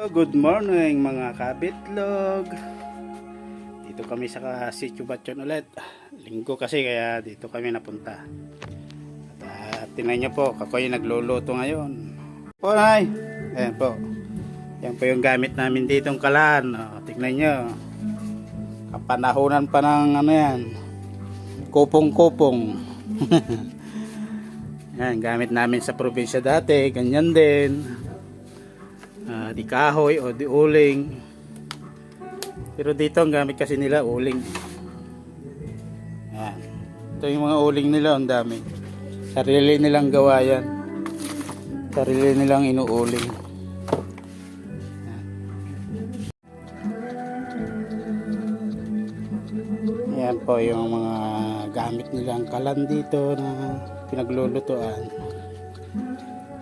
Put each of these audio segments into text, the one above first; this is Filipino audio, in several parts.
Oh, Good morning mga kabitlog. Dito kami sa Sitio Batyon ulit. Linggo kasi kaya dito kami napunta. At uh, tingnan nyo po, ako yung nagluluto ngayon. Po, nay! Ayan po. Yan po yung gamit namin ditong kalan. O, tingnan nyo. Kapanahonan pa ng ano yan. Kupong-kupong. yan, gamit namin sa probinsya dati. Ganyan din ah, di kahoy o di uling. Pero dito ang gamit kasi nila uling. Yan. Ito yung mga uling nila ang dami. Sarili nilang gawa yan. Sarili nilang inuuling. Yan po yung mga gamit nilang kalan dito na pinaglulutuan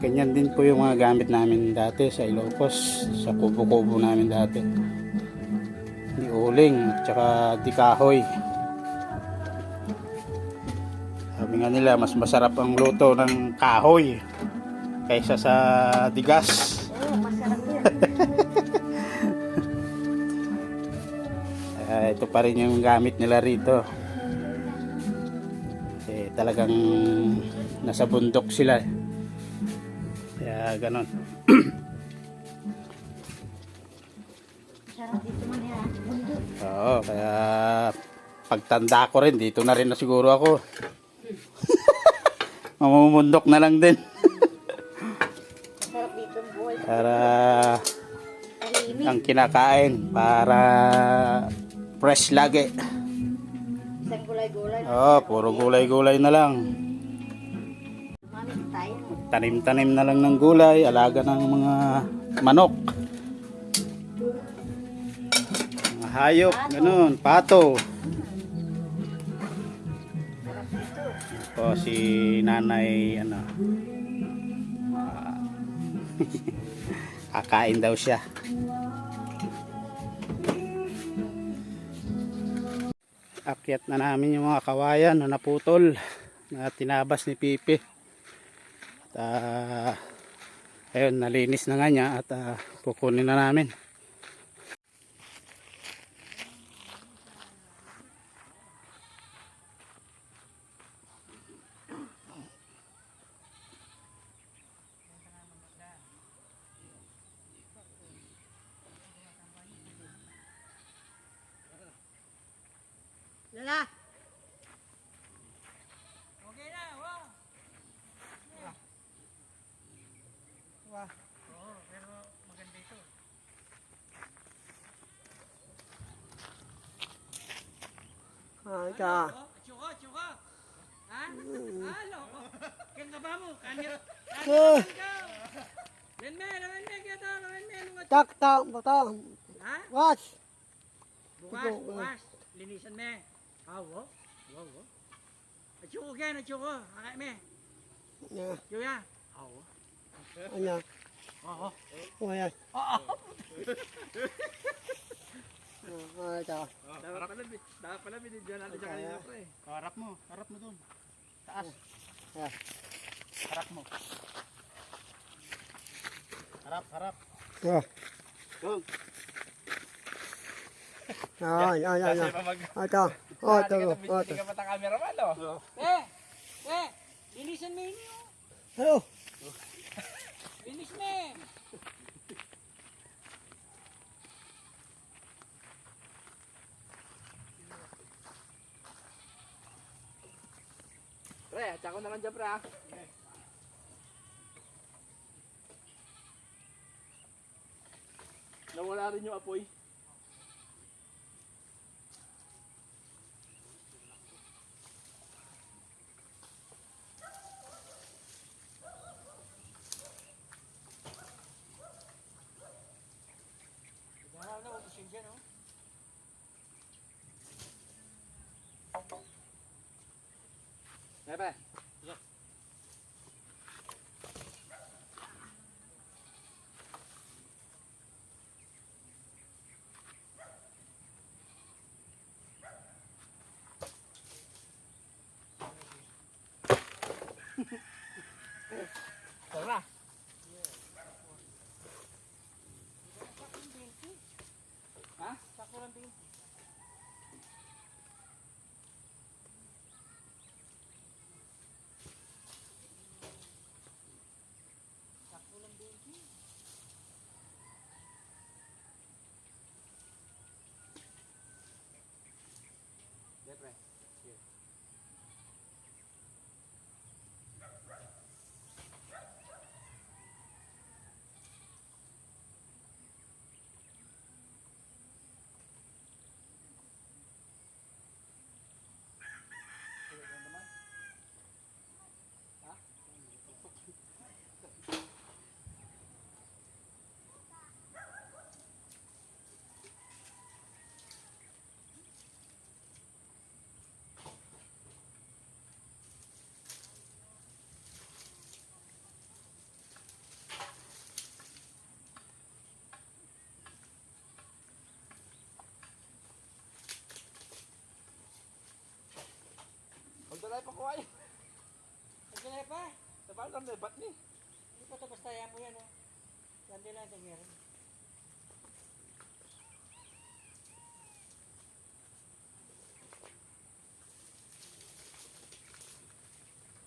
Ganyan din po yung mga gamit namin dati sa Ilocos, sa kubo-kubo namin dati. Di uling, at saka di kahoy. Sabi nga nila, mas masarap ang luto ng kahoy kaysa sa digas. Oo, masarap. Ah, ito pa rin yung gamit nila rito. Kasi talagang nasa bundok sila. Kaya ganon. Oo, kaya pagtanda ko rin, dito na rin na siguro ako. Mamumundok na lang din. Para ang kinakain, para fresh lagi. Isang gulay-gulay. Oo, puro gulay-gulay na lang. Tanim-tanim na lang ng gulay, alaga ng mga manok. Mga hayop, ganun, pato. Po si nanay ano ah, kakain daw siya akyat na namin yung mga kawayan na naputol na tinabas ni Pipi at ah, ayun nalinis na nga niya at ah, kukunin na namin Ay ka. Chuko, chuko. Ha? Halo. Kaya ba mo? Kanya. Eh, Len me, len me, kaya to, len me, tak tak batang. Ha? Was. Bukas, bukas. Linisan me. Awo. Wow, wow. Chuko kaya na chuko. Akay me. Ya, Chuya. Awo. anya. Oo. Oh ya. Ay ka. Dapat pala, dapat pala binidyan natin siya kanina pre. harap mo harap mo dun taas Ya. harap mo harap harap Oh. dun Ay ay ay. ay. Ay ka. Oh, to. Oh, to. Hindi ka pa ta cameraman, no? Eh, eh, linisan mo inyo. Hello. Linis me. Pre, tsaka ko na lang dyan, pre, ha? Nawala rin yung apoy. Wala Yeah. Uy! Ito na pa. Tabal lang na bat ni. Hindi pa ito basta yan mo yan o. Yan din lang ito meron.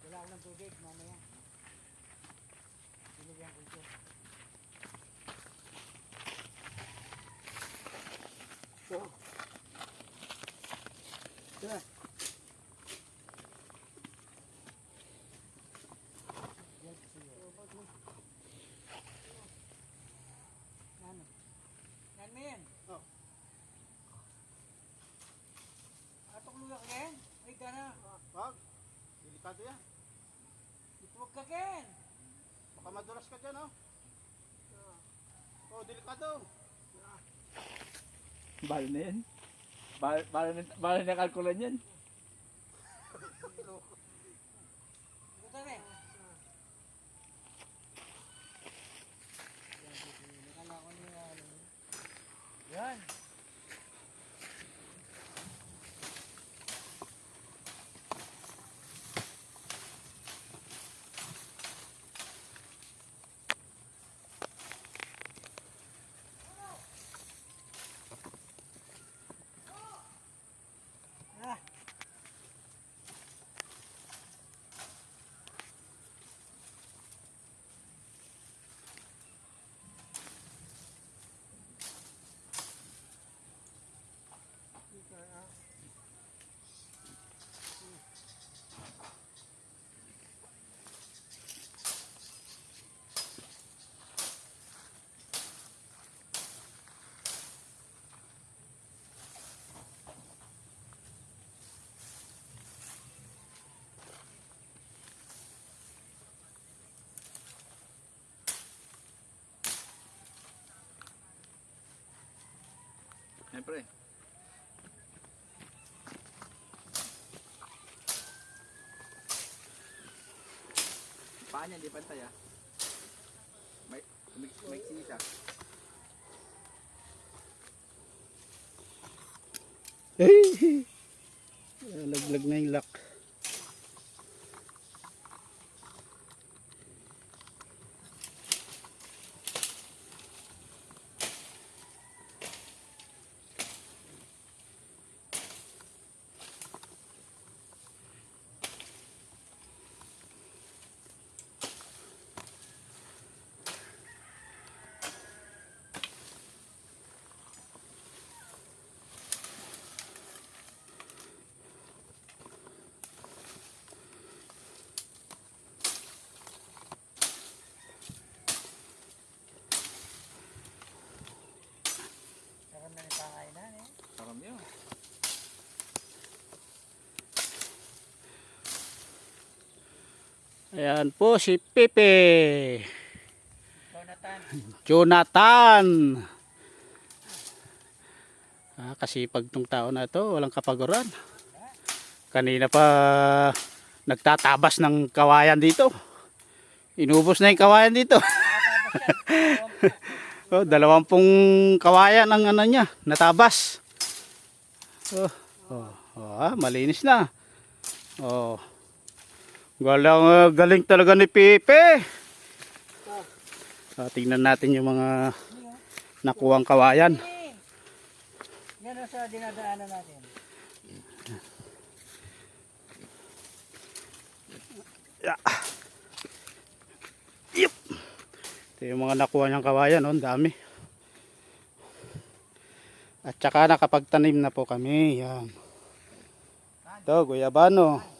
Wala ako ng tubig mamaya. Binigyan ko ito. Yan men. Oh. Atok luya ka ken? Ay gana. Wag. Delikado yan. Ituwag ka ken. Baka madulas ka dyan, oh. Oh, delikado. Bahal na yan. Bahal, na- bahal na kalkulan yan. Ito rin. Akala ko niya ano. Yan. Ah. Siyempre. Paa niya, di pantay ah. May, may, may sisa. Hey! Laglag na yung lock. Ayan po si Pepe. Jonathan. Jonathan. Ah, kasipag tong tao na to, walang kapaguran. Kanina pa nagtatabas ng kawayan dito. Inubos na yung kawayan dito. oh, dalawampung kawayan ang ano niya, natabas. Oh, oh, oh ah, malinis na. Oh. Galing, ah, galing talaga ni Pepe. Ah, tingnan natin yung mga nakuwang kawayan. Yan sa dinadaanan natin. Ito yung mga nakuha niyang kawayan, oh, ang dami. At saka nakapagtanim na po kami, yan. Ito, guyabano.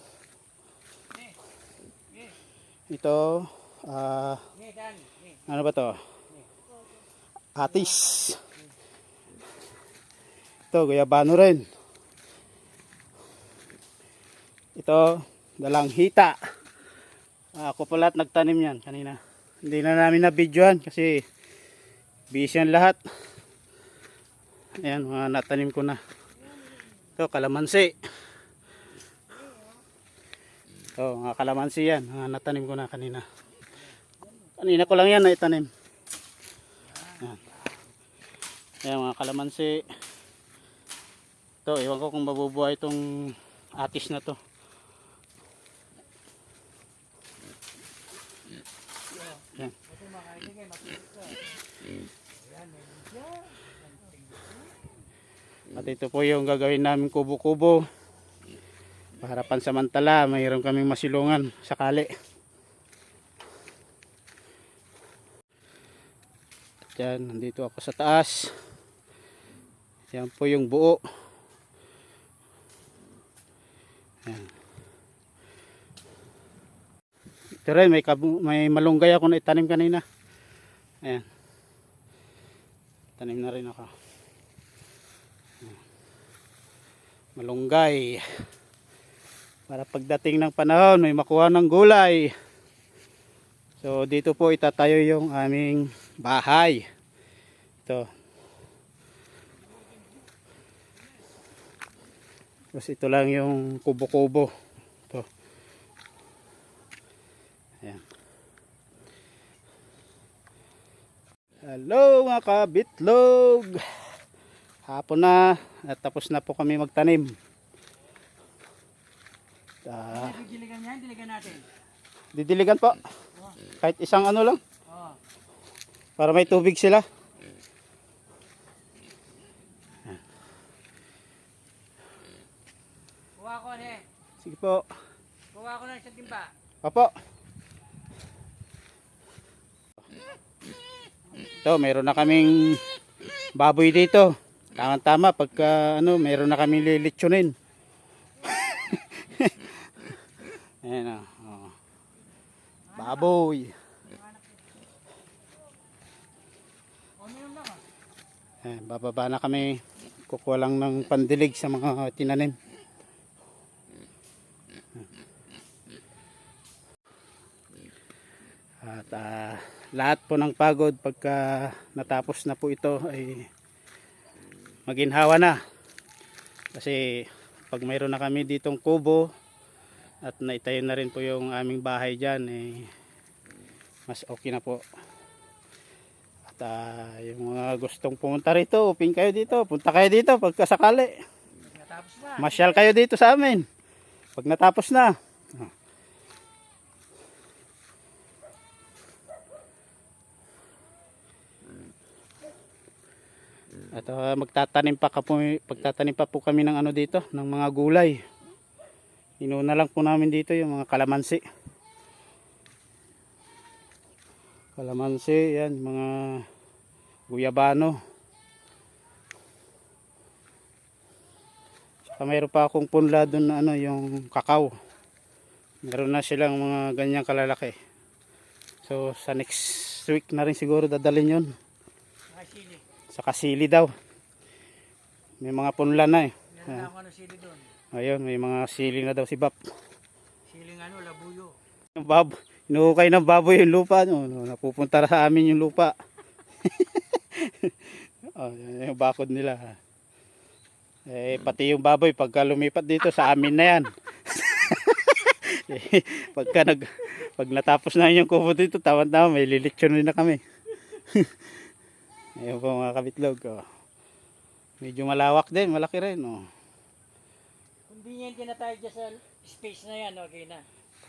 Ito, ah. Ni. ano ba to? Atis. Ito, guyabano rin. Ito, dalang hita. Ah, Ako pala at nagtanim yan kanina. Hindi na namin na-videoan kasi busy ang lahat. Ayan, mga natanim ko na. Ito, kalamansi. Ito, mga kalamansi yan. Mga natanim ko na kanina. Kanina ko lang yan na itanim. Ayan. Ayan, mga kalamansi. Ito, iwan ko kung mabubuhay itong atis na to. siya. At ito po yung gagawin namin kubo-kubo. Para pansamantala, mayroon kaming masilungan sakali. At yan, nandito ako sa taas. Yan po yung buo. Yan. Ito rin, may, may malunggay ako na itanim kanina. Ayan. Tanim na rin ako. malunggay para pagdating ng panahon may makuha ng gulay. So dito po itatayo yung aming bahay. Ito. Tapos ito lang yung kubo-kubo. Ito. Ayan. Hello mga kabitlog! Hapon na at tapos na po kami magtanim Ah, Ano diligan yan? Diligan natin. didiligan po kahit isang ano lang Oo. para may tubig sila Kuha ko na eh. sige po Kuha ko na sa timba. Opo. Ito, meron na kaming baboy dito. Tama-tama pagka ano, meron na kaming lilitsunin. Ayan o. Oh. Baboy. Ayan, bababa na kami. Kukuha lang ng pandilig sa mga tinanim. At ah, lahat po ng pagod pagka natapos na po ito ay maginhawa na. Kasi pag mayroon na kami ditong kubo at naitayo na rin po yung aming bahay dyan eh, mas okay na po. At ah, yung mga gustong pumunta rito, uping kayo dito, punta kayo dito pagkasakali. Masyal kayo dito sa amin. Pag natapos na. At ah, magtatanim pa, ka po, pagtatanim pa po kami ng ano dito, ng mga gulay. Inuna lang po namin dito yung mga kalamansi. Kalamansi, yan, mga guyabano. Saka mayroon pa akong punla doon na ano, yung kakao. Meron na silang mga ganyang kalalaki. So sa next week na rin siguro dadalhin yun. Sa kasili daw. May mga punla na eh. Meron na ako ano sili doon. Ayun, may mga sili na daw si Bap. Siling ano, labuyo. Yung bab, inuukay ng baboy yung lupa. No, no, napupunta na sa amin yung lupa. oh, yan yung bakod nila. Eh, pati yung baboy, pagka lumipat dito, sa amin na yan. eh, pagka nag, pag natapos na yung kubo dito, tama-tama, may lilitsyon na kami. Ayun po mga kabitlog. Oh. Medyo malawak din, malaki rin. Oh. Di niya tinatay dyan sa space na yan, okay na.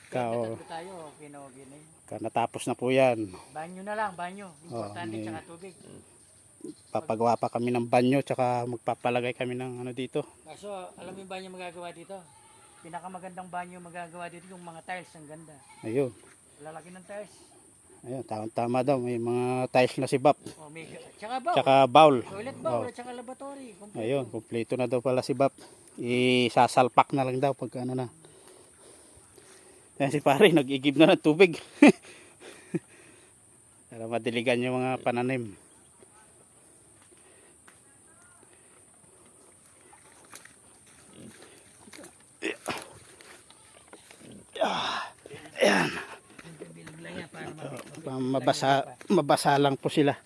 Ka, Kaya oh, tatlo tayo, okay na okay na yun. ka natapos na po yan. Banyo na lang, banyo. Importante may- tsaka tubig. Papagawa pa kami ng banyo, tsaka magpapalagay kami ng ano dito. Kaso, alam mo yung banyo magagawa dito? Pinakamagandang banyo magagawa dito yung mga tiles, ang ganda. Ayun. Lalaki ng tiles. Ayun, tama-tama daw. May mga tiles na si Bap. O, may, tsaka ba? Tsaka bowl. Toilet ba? Oh. Tsaka laboratory. Kompleto. Ayun, kumpleto na daw pala si Bap. Isasalpak na lang daw pag ano na. Yan si pare, nag-igib na ng tubig. Para madiligan yung mga pananim. Bilog lang yan para ma- Pa- Mabasa, mabasa lang po sila.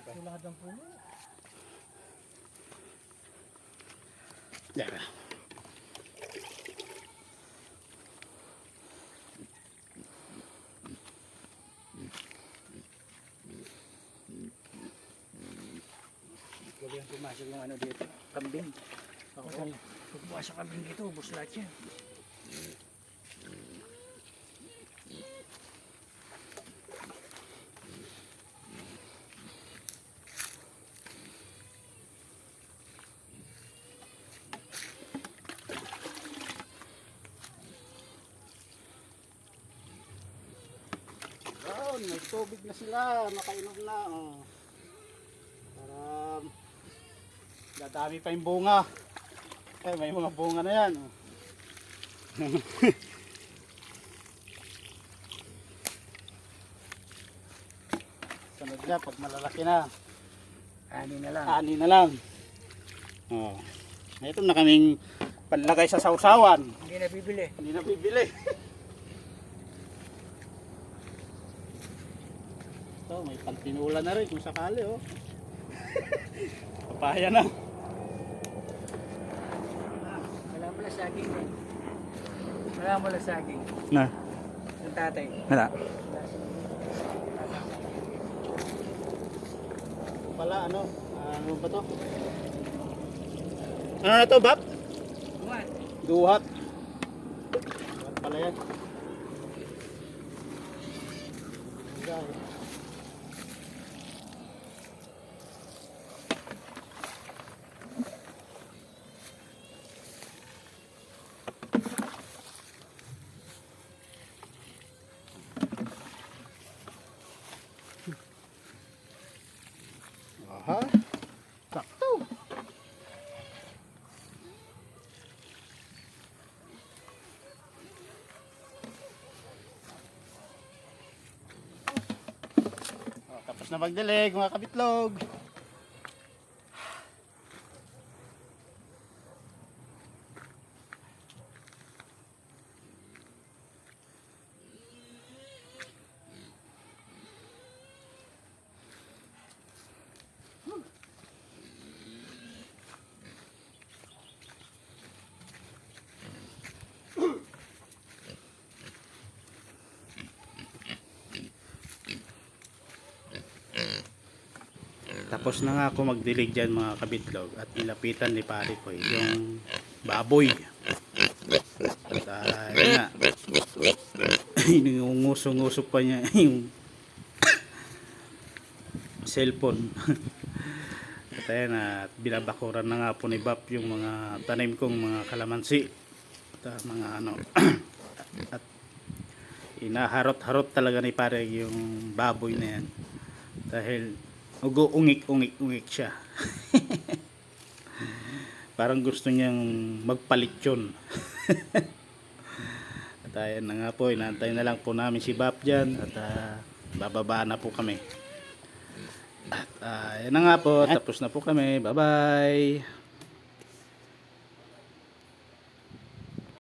Tulad ng puno. Yan. pumasok yung ano dito. Kambing. Oo. Pag pumasok kambing dito, ubos lahat yan. May tubig na sila, nakainom na. Oh. Para dadami pa yung bunga. Eh, may mga bunga na yan. Oh. Sunod na, pag malalaki na, Ani na lang. ani na lang. Oh. Ito na kaming panlagay sa sausawan. Hindi na bibili. Hindi na bibili. Ito, may pantinula na rin kung sakali, oh. Papaya na. Wala mo lang saging eh. Wala mo lang saging. Na. Yung tatay. Wala. Pala, ano? Ano ba to? Ano na to, Bab? What? Duhat. Duhat pala yan. Tapos na magdilig mga kabitlog. Tapos na nga ako magdilig dyan mga kabitlog at nilapitan ni pare ko yung baboy. At uh, yun nga, inungusong-usok pa niya yung cellphone. at ayun at binabakuran na nga po ni Bap yung mga tanim kong mga kalamansi. At ah, mga ano, at inaharot-harot talaga ni pare yung baboy na yan. Dahil ugo-ungik-ungik-ungik siya. Parang gusto niyang magpalit yun. at ayan na nga po, inaantay na lang po namin si Bap dyan at ah, bababa na po kami. At ah, ayan na nga po, tapos na po kami. Bye-bye!